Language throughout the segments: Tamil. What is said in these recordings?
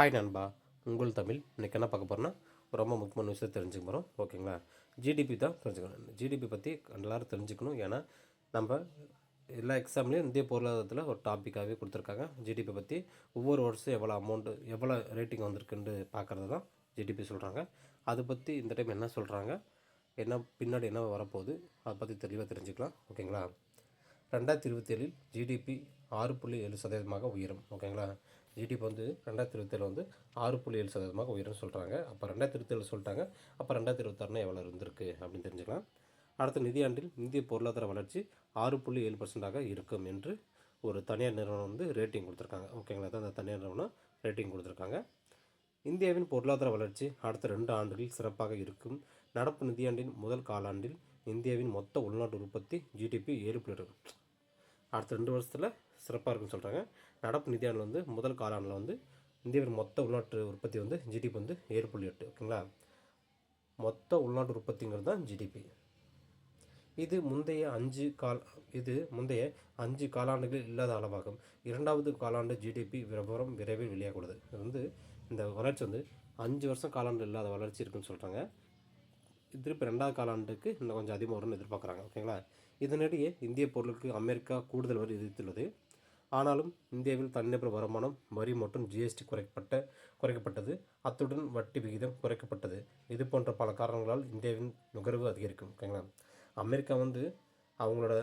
ஹாய் நண்பா. உங்கள் தமிழ். இன்றைக்கி என்ன பார்க்க போகிறோன்னா ரொம்ப முக்கியமான விஷயம் தெரிஞ்சுக்க போகிறோம் ஓகேங்களா? ஜிடிபி தான் தெரிஞ்சுக்கணும். ஜிடிபி பற்றி எல்லாரும் தெரிஞ்சுக்கணும். ஏன்னா நம்ம எல்லா எக்ஸாம்லேயும் இந்திய பொருளாதாரத்தில் ஒரு டாப்பிக்காகவே கொடுத்துருக்காங்க. ஜிடிபி பற்றி ஒவ்வொரு வருஷம் எவ்வளோ அமௌண்ட்டு எவ்வளோ ரேட்டிங் வந்திருக்குன்னு பார்க்குறது தான் ஜிடிபி சொல்கிறாங்க அதை பற்றி இந்த டைம் என்ன சொல்கிறாங்க என்ன பின்னாடி என்ன வரப்போகுது? அதை பற்றி தெளிவாக தெரிஞ்சுக்கலாம். ஓகேங்களா? ரெண்டாயிரத்தி இருபத்தேழில் ஜிடிபி ஆறு புள்ளி ஏழு சதவீதமாக உயரும். ஓகேங்களா? ஜிடிபி வந்து ரெண்டாயிரத்தி இருபத்தேழு வந்து ஆறு புள்ளி ஏழு சதவீதமாக உயரும்னு சொல்கிறாங்க அப்போ ரெண்டாயிரத்தி இருபத்தேழு சொல்லிட்டாங்க. அப்போ ரெண்டாயிரத்தி இருபத்தாறுனா எவ்வளோ இருந்திருக்கு அப்படின்னு தெரிஞ்சுக்கலாம். அடுத்த நிதியாண்டில் இந்திய பொருளாதார வளர்ச்சி ஆறு புள்ளி ஏழு பர்சன்டாக இருக்கும் என்று ஒரு தனியார் நிறுவனம் வந்து ரேட்டிங் கொடுத்துருக்காங்க. ஓகேங்களா தான் அந்த தனியார் நிறுவனம் ரேட்டிங் கொடுத்துருக்காங்க. இந்தியாவின் பொருளாதார வளர்ச்சி அடுத்த ரெண்டு ஆண்டுகளில் சிறப்பாக இருக்கும். நடப்பு நிதியாண்டின் முதல் காலாண்டில் இந்தியாவின் மொத்த உள்நாட்டு உற்பத்தி ஜிடிபி ஏழு புள்ளி அடுத்த ரெண்டு வருஷத்தில் சிறப்பாக இருக்குன்னு சொல்கிறாங்க நடப்பு நிதியாண்டில் வந்து முதல் காலாண்டில் வந்து இந்தியாவின் மொத்த உள்நாட்டு உற்பத்தி வந்து ஜிடிபி வந்து ஏழு புள்ளி எட்டு ஓகேங்களா? மொத்த உள்நாட்டு உற்பத்திங்கிறது தான் ஜிடிபி இது முந்தைய அஞ்சு கால் இது முந்தைய அஞ்சு காலாண்டுகளில் இல்லாத அளவாகும். இரண்டாவது காலாண்டு ஜிடிபி விவரம் விரைவில் வெளியாகக்கூடாது இது வந்து இந்த வளர்ச்சி வந்து அஞ்சு வருஷம் காலாண்டு இல்லாத வளர்ச்சி இருக்குன்னு சொல்கிறாங்க திருப்பி ரெண்டாவது காலாண்டுக்கு இன்னும் கொஞ்சம் அதிகமாக வரும்னு எதிர்பார்க்குறாங்க ஓகேங்களா? இதனிடையே இந்திய பொருளுக்கு அமெரிக்கா கூடுதல் வரி விதித்துள்ளது. ஆனாலும் இந்தியாவில் தனிநபர் வருமானம் வரி மற்றும் ஜிஎஸ்டி குறைக்கப்பட்ட குறைக்கப்பட்டது. அத்துடன் வட்டி விகிதம் குறைக்கப்பட்டது. இது போன்ற பல காரணங்களால் இந்தியாவின் நுகர்வு அதிகரிக்கும். ஓகேங்களா? அமெரிக்கா வந்து அவங்களோட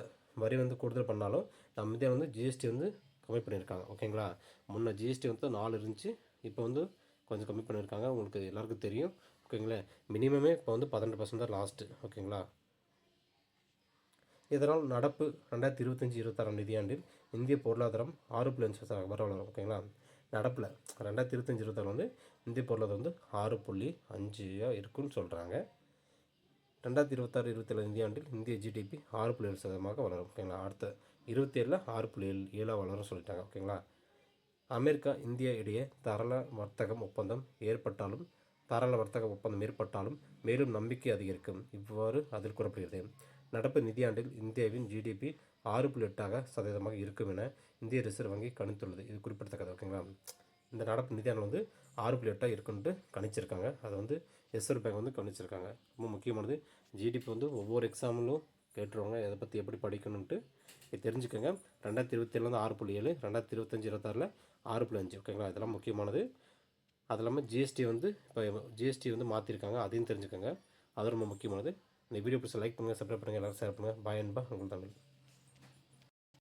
வரி வந்து கூடுதல் பண்ணாலும் நம்ம இந்தியா வந்து ஜிஎஸ்டி வந்து கம்மி பண்ணியிருக்காங்க. ஓகேங்களா? முன்னே ஜிஎஸ்டி வந்து நாலு இருந்துச்சு. இப்போ வந்து கொஞ்சம் கம்மி பண்ணியிருக்காங்க. உங்களுக்கு எல்லாருக்கும் தெரியும். ஓகேங்களா? மினிமமே இப்போ வந்து பதினெட்டு பர்சன்ட் தான் லாஸ்ட்டு ஓகேங்களா? இதனால் நடப்பு ரெண்டாயிரத்தி இருபத்தஞ்சி இருபத்தாறாம் நிதியாண்டில் இந்திய பொருளாதாரம் ஆறு புள்ளி அஞ்சு சதவீதம் வர வளரும் ஓகேங்களா? நடப்பில் ரெண்டாயிரத்தி இருபத்தஞ்சி இருபத்தாறு வந்து இந்திய பொருளாதாரம் வந்து ஆறு புள்ளி அஞ்சாக இருக்குன்னு சொல்கிறாங்க ரெண்டாயிரத்தி இருபத்தாறு இருபத்தேழு நிதியாண்டில் இந்திய ஜிடிபி ஆறு புள்ளி ஏழு சதவீதமாக வளரும் ஓகேங்களா? அடுத்த இருபத்தேழில் ஆறு புள்ளி ஏழு ஏழாக வளரும் சொல்லிட்டாங்க ஓகேங்களா? அமெரிக்கா இந்தியா இடையே தரள வர்த்தகம் ஒப்பந்தம் ஏற்பட்டாலும் தரள வர்த்தக ஒப்பந்தம் ஏற்பட்டாலும் மேலும் நம்பிக்கை அதிகரிக்கும். இவ்வாறு அதில் கூறப்படுகிறது. நடப்பு நிதியாண்டில் இந்தியாவின் ஜிடிபி ஆறு புள்ளி எட்டாக சதவீதமாக இருக்கும் என இந்திய ரிசர்வ் வங்கி கணித்துள்ளது. இது குறிப்பிடத்தக்கது ஓகேங்களா? இந்த நடப்பு நிதியாண்டு வந்து ஆறு புள்ளி எட்டாக இருக்குன்ட்டு கணிச்சிருக்காங்க. அதை வந்து ரிசர்வ் பேங்க் வந்து கணிச்சிருக்காங்க ரொம்ப முக்கியமானது ஜிடிபி வந்து ஒவ்வொரு எக்ஸாமிலும் கேட்டுருவாங்க. இதை பற்றி எப்படி படிக்கணுன்ட்டு இது தெரிஞ்சுக்கோங்க. ரெண்டாயிரத்தி இருபத்தேழுலேருந்து ஆறு புள்ளி ஏழு ரெண்டாயிரத்தி இருபத்தஞ்சி இருபத்தாறில் ஆறு புள்ளி அஞ்சு ஓகேங்களா? இதெல்லாம் முக்கியமானது. அது இல்லாமல் ஜிஎஸ்டி வந்து இப்போ ஜிஎஸ்டி வந்து மாற்றிருக்காங்க அதையும் தெரிஞ்சுக்கோங்க. அது ரொம்ப முக்கியமானது. இந்த வீடியோ பிடிச்ச லைக் பண்ணுங்கள் சப்ஸ்கிரைப் பண்ணுங்கள் எல்லாரும் ஷேர் பண்ணுங்கள் பாய் அன்பா உங்கள் தமிழ்.